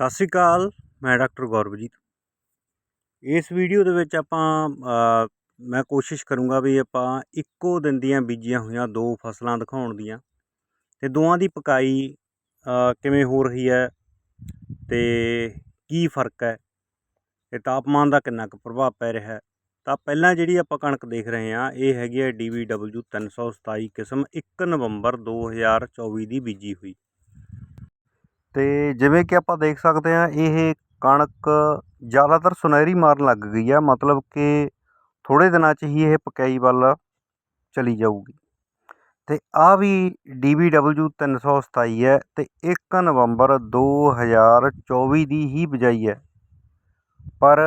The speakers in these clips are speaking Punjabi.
ਸਤਿ ਸ਼੍ਰੀ ਅਕਾਲ, ਮੈਂ ਡਾਕਟਰ ਗੌਰਵਜੀਤ। ਇਸ ਵੀਡੀਓ ਦੇ ਵਿੱਚ ਆਪਾਂ ਮੈਂ ਕੋਸ਼ਿਸ਼ ਕਰੂੰਗਾ ਵੀ ਆਪਾਂ ਇੱਕੋ ਦਿਨ ਦੀਆਂ ਬੀਜੀਆਂ ਹੋਈਆਂ ਦੋ ਫਸਲਾਂ ਦਿਖਾਉਣ ਦੀਆਂ। ਤੇ ਦੋਵਾਂ ਦੀ ਪਕਾਈ ਕਿਵੇਂ ਹੋ ਰਹੀ ਹੈ ਤੇ ਕੀ ਫ਼ਰਕ ਹੈ ਤੇ ਤਾਪਮਾਨ ਦਾ ਕਿੰਨਾ ਕੁ ਪ੍ਰਭਾਵ ਪੈ ਰਿਹਾ ਹੈ। ਤਾਂ ਪਹਿਲਾਂ ਜਿਹੜੀ ਆਪਾਂ ਕਣਕ ਦੇਖ ਰਹੇ ਹਾਂ, ਇਹ ਹੈਗੀ ਹੈ DVW 327 ਕਿਸਮ 1 ਨਵੰਬਰ 2024 ਦੀ ਬੀਜੀ ਹੋਈ। ਅਤੇ ਜਿਵੇਂ ਕਿ ਆਪਾਂ ਦੇਖ ਸਕਦੇ ਹਾਂ, ਇਹ ਕਣਕ ਜ਼ਿਆਦਾਤਰ ਸੁਨਹਿਰੀ ਮਾਰਨ ਲੱਗ ਗਈ ਹੈ ਮਤਲਬ ਕਿ ਥੋੜ੍ਹੇ ਦਿਨਾਂ 'ਚ ਹੀ ਇਹ ਪਕਾਈ ਵੱਲ ਚਲੀ ਜਾਊਗੀ। ਅਤੇ ਆਹ ਵੀ ਡੀ ਬੀ ਡਬਲਿਊ ਤਿੰਨ ਸੌ ਸਤਾਈ ਹੈ ਅਤੇ ਇੱਕ ਨਵੰਬਰ 2024 ਦੀ ਹੀ ਬਿਜਾਈ ਹੈ। ਪਰ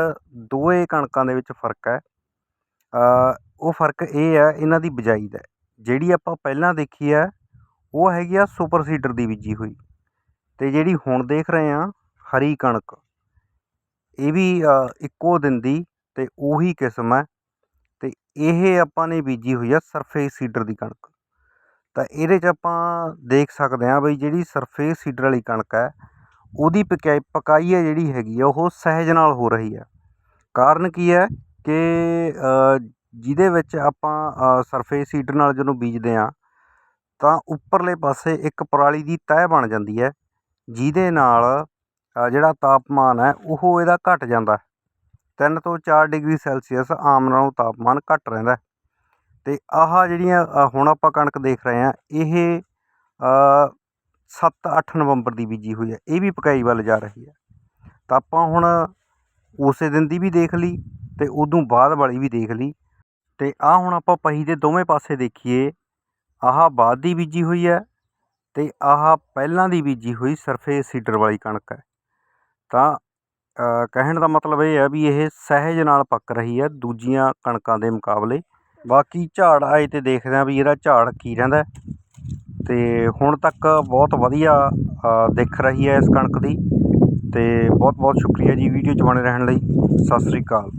ਦੋਏ ਕਣਕਾਂ ਦੇ ਵਿੱਚ ਫ਼ਰਕ ਹੈ। ਉਹ ਫ਼ਰਕ ਇਹ ਹੈ, ਇਹਨਾਂ ਦੀ ਬਿਜਾਈ ਦਾ ਜਿਹੜੀ ਆਪਾਂ ਪਹਿਲਾਂ ਦੇਖੀ ਹੈ, ਉਹ ਹੈਗੀ ਆ ਸੁਪਰ ਸੀਡਰ ਦੀ ਬੀਜੀ ਹੋਈ। ਅਤੇ ਜਿਹੜੀ ਹੁਣ ਦੇਖ ਰਹੇ ਹਾਂ ਹਰੀ ਕਣਕ, ਇਹ ਵੀ ਇੱਕੋ ਦਿਨ ਦੀ ਅਤੇ ਉਹੀ ਕਿਸਮ ਹੈ ਅਤੇ ਇਹ ਆਪਾਂ ਨੇ ਬੀਜੀ ਹੋਈ ਆ ਸਰਫੇਸ ਸੀਡਰ ਦੀ ਕਣਕ। ਤਾਂ ਇਹਦੇ 'ਚ ਆਪਾਂ ਦੇਖ ਸਕਦੇ ਹਾਂ ਬਈ ਜਿਹੜੀ ਸਰਫੇਸ ਸੀਡਰ ਵਾਲੀ ਕਣਕ ਹੈ, ਉਹਦੀ ਪਕਾਈ ਪਕਾਈ ਹੈ ਜਿਹੜੀ ਹੈਗੀ ਆ, ਉਹ ਸਹਿਜ ਨਾਲ ਹੋ ਰਹੀ ਹੈ। ਕਾਰਨ ਕੀ ਹੈ ਕਿ ਜਿਹਦੇ ਵਿੱਚ ਆਪਾਂ ਸਰਫੇਸ ਸੀਡਰ ਨਾਲ ਜਦੋਂ ਬੀਜਦੇ ਹਾਂ, ਤਾਂ ਉੱਪਰਲੇ ਪਾਸੇ ਇੱਕ ਪਰਾਲੀ ਦੀ ਤਹਿ ਬਣ ਜਾਂਦੀ ਹੈ ਜਿਹਦੇ ਨਾਲ ਜਿਹੜਾ ਤਾਪਮਾਨ ਹੈ, ਉਹ ਇਹਦਾ ਘੱਟ ਜਾਂਦਾ ਤਿੰਨ ਤੋਂ ਚਾਰ ਡਿਗਰੀ ਸੈਲਸੀਅਸ ਆਮ ਨਾਲੋਂ ਤਾਪਮਾਨ ਘੱਟ ਰਹਿੰਦਾ ਅਤੇ ਆਹ ਜਿਹੜੀਆਂ ਹੁਣ ਆਪਾਂ ਕਣਕ ਦੇਖ ਰਹੇ ਹਾਂ, ਇਹ ਸੱਤ ਅੱਠ ਨਵੰਬਰ ਦੀ ਬੀਜੀ ਹੋਈ ਹੈ। ਇਹ ਵੀ ਪਕਾਈ ਵੱਲ ਜਾ ਰਹੀ ਹੈ। ਤਾਂ ਆਪਾਂ ਹੁਣ ਉਸੇ ਦਿਨ ਦੀ ਵੀ ਦੇਖ ਲਈ ਅਤੇ ਉਦੋਂ ਬਾਅਦ ਵਾਲੀ ਵੀ ਦੇਖ ਲਈ। ਅਤੇ ਆਹ ਹੁਣ ਆਪਾਂ ਪਹੀ ਦੇ ਦੋਵੇਂ ਪਾਸੇ ਦੇਖੀਏ, ਆਹ ਬਾਅਦ ਦੀ ਬੀਜੀ ਹੋਈ ਹੈ ਅਤੇ ਆਹ ਪਹਿਲਾਂ ਦੀ ਬੀਜੀ ਹੋਈ ਸਰਫੇਸ ਸੀਡਰ ਵਾਲੀ ਕਣਕ ਹੈ। ਤਾਂ ਕਹਿਣ ਦਾ ਮਤਲਬ ਇਹ ਹੈ ਵੀ ਇਹ ਸਹਿਜ ਨਾਲ ਪੱਕ ਰਹੀ ਹੈ ਦੂਜੀਆਂ ਕਣਕਾਂ ਦੇ ਮੁਕਾਬਲੇ। ਬਾਕੀ ਝਾੜ ਆਏ ਤੇ ਦੇਖਦੇ ਹਾਂ ਵੀ ਇਹਦਾ ਝਾੜ ਕੀ ਰਹਿੰਦਾ ਅਤੇ ਹੁਣ ਤੱਕ ਬਹੁਤ ਵਧੀਆ ਅ, ਦਿਖ ਰਹੀ ਹੈ ਇਸ ਕਣਕ ਦੀ। ਅਤੇ ਬਹੁਤ ਬਹੁਤ ਸ਼ੁਕਰੀਆ ਜੀ ਵੀਡੀਓ 'ਚ ਬਣੇ ਰਹਿਣ ਲਈ। ਸਤਿ ਸ਼੍ਰੀ ਅਕਾਲ।